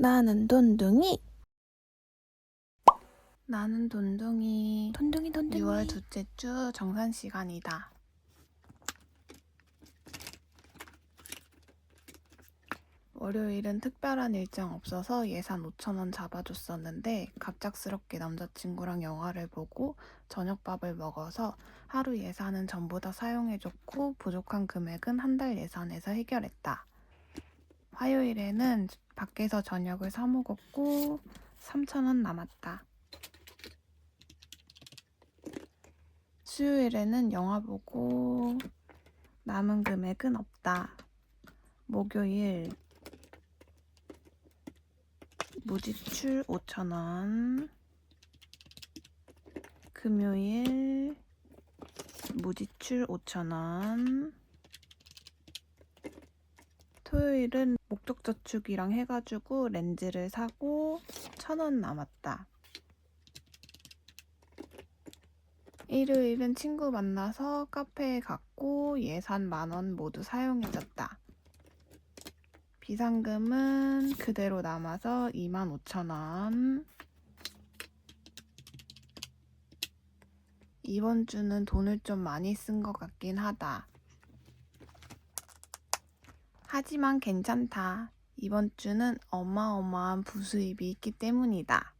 나는 돈둥이. 나는 돈둥이. 돈둥이 돈둥이. 6월 둘째 주 정산 시간이다. 월요일은 특별한 일정 없어서 예산 5천원 잡아줬었는데 갑작스럽게 남자친구랑 영화를 보고 저녁밥을 먹어서 하루 예산은 전부 다 사용해줬고 부족한 금액은 한 달 예산에서 해결했다. 화요일에는 밖에서 저녁을 사 먹었고 3,000원 남았다. 수요일에는 영화 보고 남은 금액은 없다. 목요일 무지출 5,000원. 금요일 무지출 5,000원. 토요일은 목적 저축이랑 해가지고 렌즈를 사고 1,000원 남았다. 일요일은 친구 만나서 카페에 갔고 예산 만 원 모두 사용해줬다. 비상금은 그대로 남아서 25,000원. 이번 주는 돈을 좀 많이 쓴 것 같긴 하다. 하지만 괜찮다. 이번 주는 어마어마한 부수입이 있기 때문이다.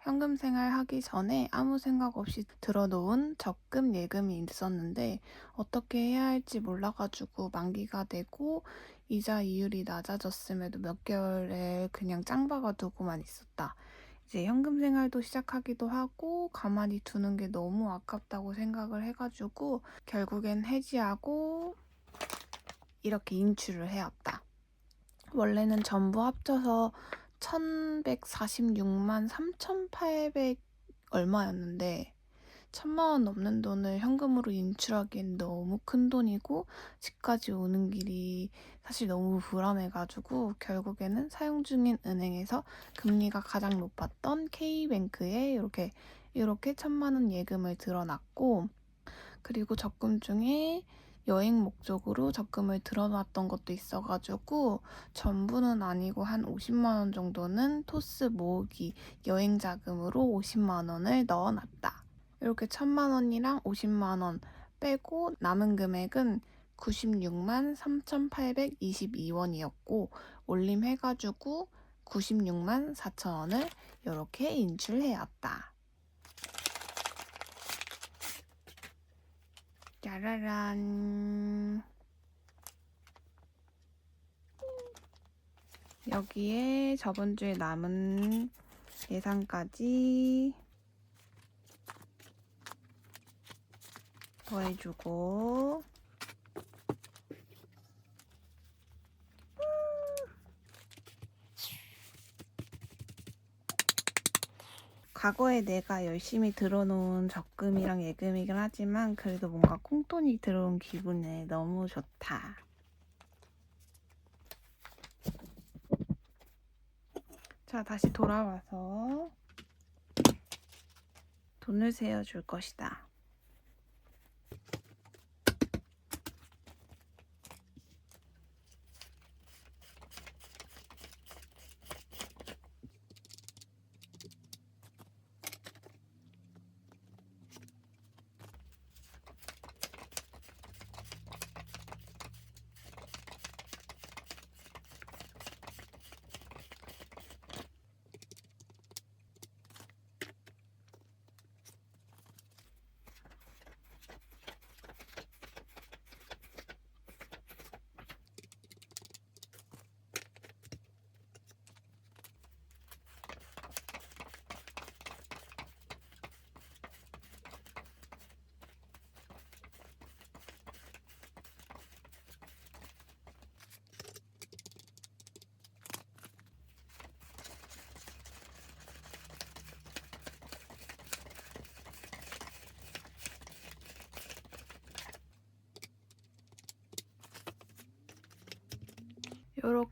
현금 생활 하기 전에 아무 생각 없이 들어놓은 적금 예금이 있었는데 어떻게 해야 할지 몰라가지고 만기가 되고 이자 이율이 낮아졌음에도 몇 개월에 그냥 짱 박아 두고만 있었다. 이제 현금 생활도 시작하기도 하고 가만히 두는 게 너무 아깝다고 생각을 해가지고 결국엔 해지하고 이렇게 인출을 해왔다. 원래는 전부 합쳐서 1146만 3800 얼마였는데 천만 원 넘는 돈을 현금으로 인출하기엔 너무 큰 돈이고 집까지 오는 길이 사실 너무 불안해가지고 결국에는 사용 중인 은행에서 금리가 가장 높았던 K뱅크에 이렇게 이렇게 천만 원 예금을 들어놨고 그리고 적금 중에 여행 목적으로 적금을 들어놨던 것도 있어가지고 전부는 아니고 한 50만 원 정도는 토스 모으기 여행 자금으로 50만 원을 넣어놨다. 이렇게 1000만 원이랑 50만 원 빼고 남은 금액은 96만 3,822원이었고 올림해가지고 96만 4천 원을 이렇게 인출해왔다. 짜라란. 여기에 저번 주에 남은 예산까지 더해주고 과거에 내가 열심히 들어놓은 적금이랑 예금이긴 하지만 그래도 뭔가 콩돈이 들어온 기분에 너무 좋다. 자, 다시 돌아와서 돈을 세어줄 것이다.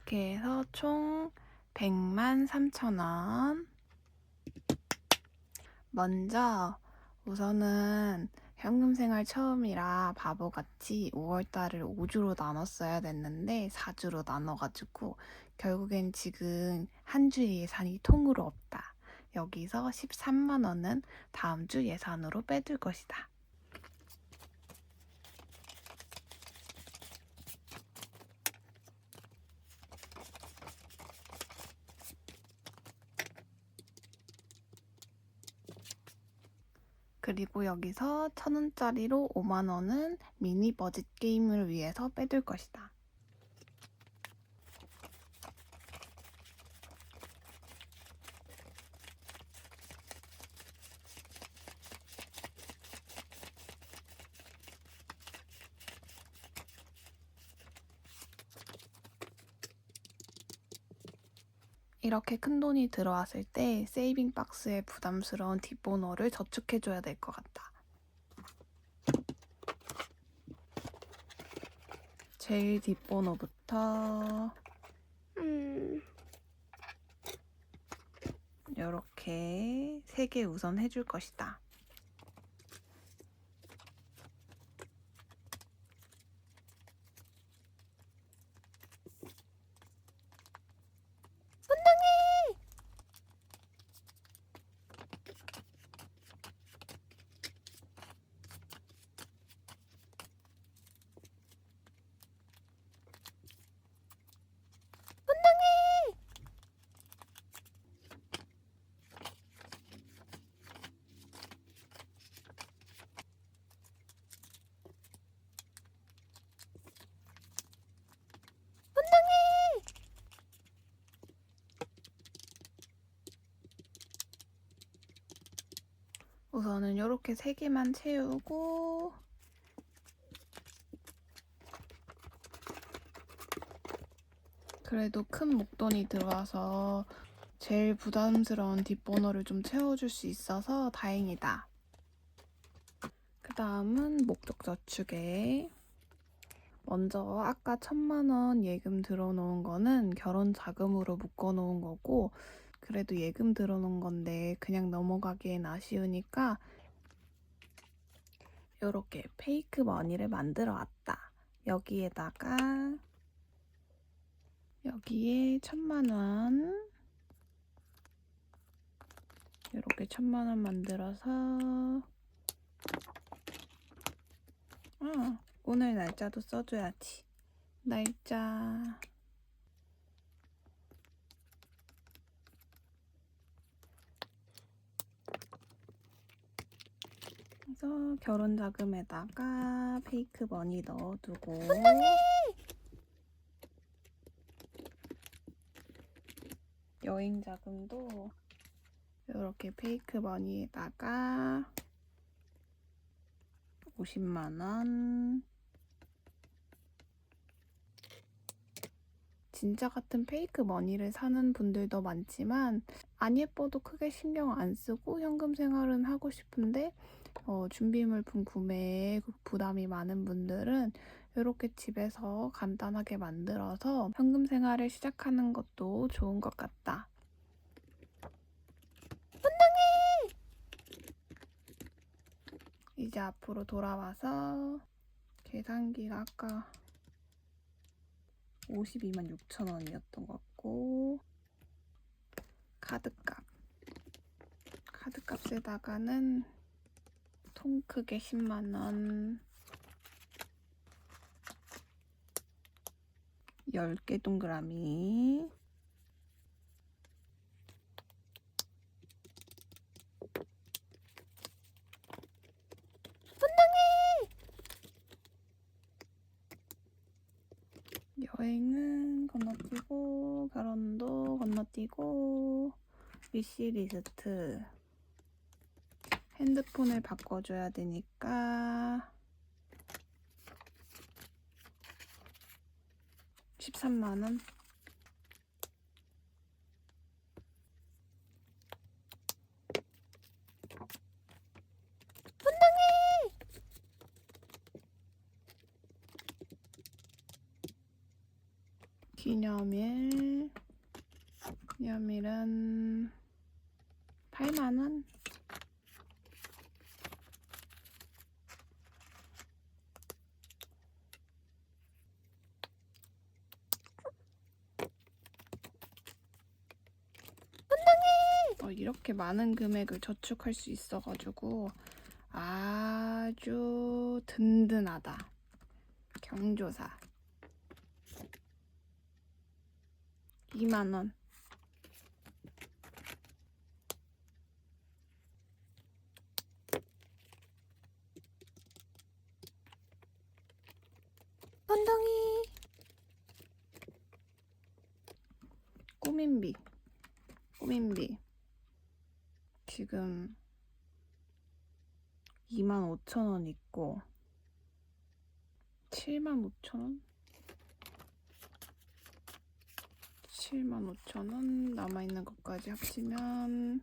요렇게 해서 총 100만 3천원. 먼저 우선은 현금 생활 처음이라 바보같이 5월달을 5주로 나눴어야 됐는데 4주로 나눠가지고 결국엔 지금 한 주의 예산이 통으로 없다. 여기서 13만 원은 다음 주 예산으로 빼둘 것이다. 그리고 여기서 천 원짜리로 5만 원은 미니 버짓 게임을 위해서 빼둘 것이다. 이렇게 큰 돈이 들어왔을 때 세이빙 박스에 부담스러운 뒷번호를 저축해줘야 될 것 같다. 제일 뒷번호부터 음, 이렇게 세 개 우선 해줄 것이다. 우선은 이렇게 세 개만 채우고 그래도 큰 목돈이 들어와서 제일 부담스러운 뒷번호를 좀 채워줄 수 있어서 다행이다. 그 다음은 목적 저축에 먼저 아까 천만 원 예금 들어놓은 거는 결혼 자금으로 묶어놓은 거고 그래도 예금 들어놓은 건데 그냥 넘어가기엔 아쉬우니까 이렇게 페이크 머니를 만들어 왔다. 여기에다가 여기에 천만 원 이렇게 천만 원 만들어서 아, 오늘 날짜도 써줘야지. 날짜 그래서 결혼 자금에다가 페이크 머니 넣어두고. 여행 자금도 이렇게 페이크 머니에다가 50만 원. 진짜 같은 페이크 머니를 사는 분들도 많지만 안 예뻐도 크게 신경 안 쓰고 현금 생활은 하고 싶은데 어, 준비물품 구매에 부담이 많은 분들은 이렇게 집에서 간단하게 만들어서 현금 생활을 시작하는 것도 좋은 것 같다. 이제 앞으로 돌아와서 계산기가 아까 52만 6천 원이었던 것 같고 카드값 카드값에다가는 통 크게 10만 원. 10개 동그라미. 여행은 건너뛰고 결혼도 건너뛰고 위시리스트 핸드폰을 바꿔줘야 되니까. 13만원. 기념일. 기념일은 8만원 저 이렇게 많은 금액을 저축할 수 있어가지고 아주 든든하다. 경조사. 2만원. 건덩이. 꾸민비. 꾸민비. 지금 25,000원 있고 75,000원? 75,000원 남아있는 것까지 합치면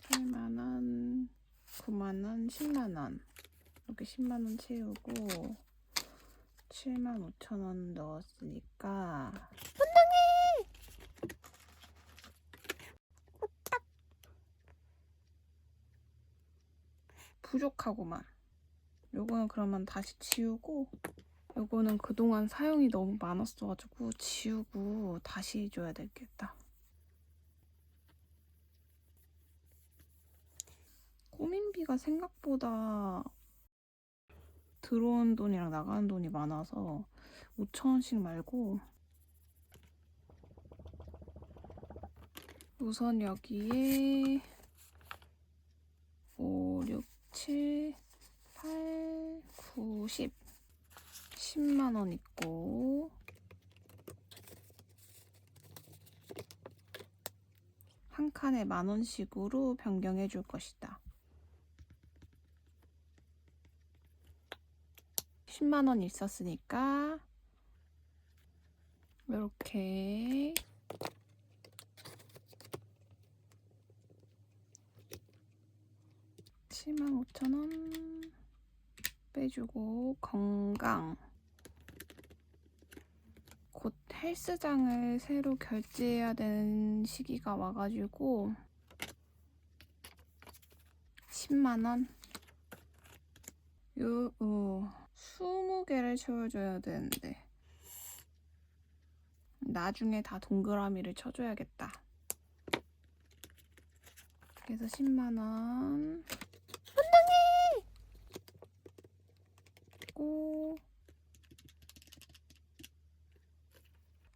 8만원, 9만원, 10만원 이렇게 10만원 채우고 75,000원 넣었으니까 부족하구만. 요거는 그러면 다시 지우고 요거는 그동안 사용이 너무 많았어가지고 지우고 다시 해줘야 되겠다. 꾸민비가 생각보다 들어온 돈이랑 나가는 돈이 많아서 5천원씩 말고 우선 여기에 5, 6, 7, 8, 9, 10 10만 원 있고 한 칸에 만 원씩으로 변경해 줄 것이다. 10만 원 있었으니까 이렇게 칠만 오천 원 빼주고 건강. 곧 헬스장을 새로 결제해야 되는 시기가 와가지고 10만 원? 요, 어, 20개를 채워줘야 되는데 나중에 다 동그라미를 쳐줘야겠다. 그래서 10만 원 고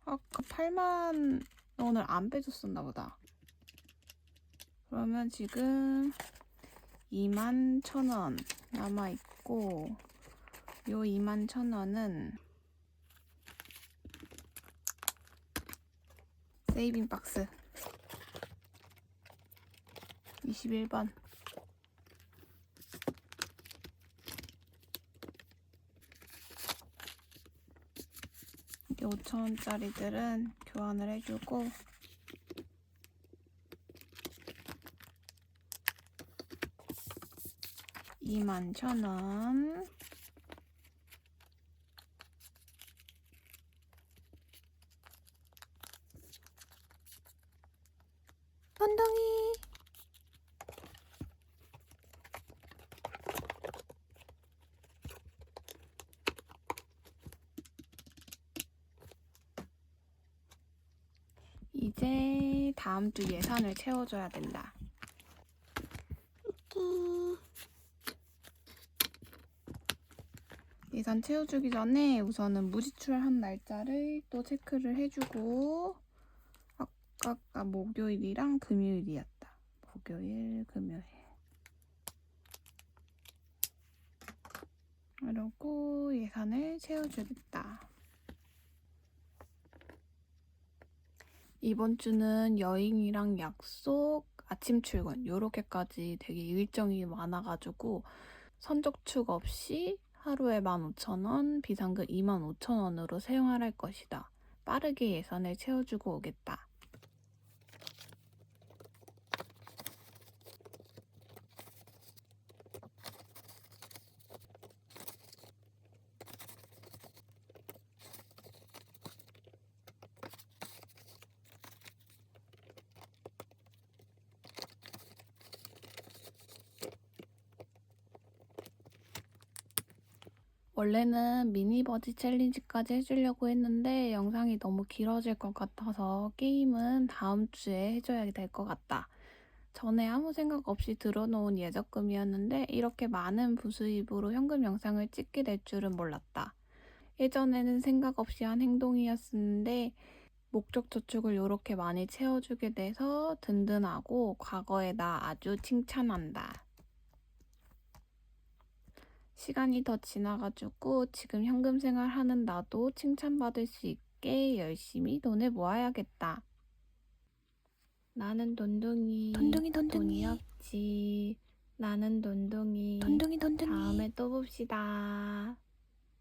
아까 8만 원을 안 빼줬었나 보다. 그러면 지금 2만 1,000원 남아 있고 요 2만 1,000원은 세이빙 박스. 21번 이게 5천원짜리들은 교환을 해주고 이만 천원. 건덩이 이제 다음 주 예산을 채워줘야 된다. 음, 예산 채워주기 전에 우선은 무지출한 날짜를 또 체크를 해주고 아까 목요일이랑 금요일이었다. 목요일, 금요일. 그리고 예산을 채워주겠다. 이번 주는 여행이랑 약속, 아침 출근 요렇게까지 되게 일정이 많아가지고 선적축 없이 하루에 15,000원, 비상금 25,000원으로 생활할 것이다. 빠르게 예산을 채워주고 오겠다. 원래는 미니 버지 챌린지까지 해주려고 했는데 영상이 너무 길어질 것 같아서 게임은 다음 주에 해줘야 될 것 같다. 전에 아무 생각 없이 들어놓은 예적금이었는데 이렇게 많은 부수입으로 현금 영상을 찍게 될 줄은 몰랐다. 예전에는 생각 없이 한 행동이었는데 목적 저축을 이렇게 많이 채워주게 돼서 든든하고 과거의 나 아주 칭찬한다. 시간이 더 지나가지고 지금 현금 생활 하는 나도 칭찬받을 수 있게 열심히 돈을 모아야겠다. 나는 돈둥이. 돈둥이, 돈이 돈둥이. 없지. 나는 돈둥이. 돈둥이, 돈둥이. 다음에 또 봅시다.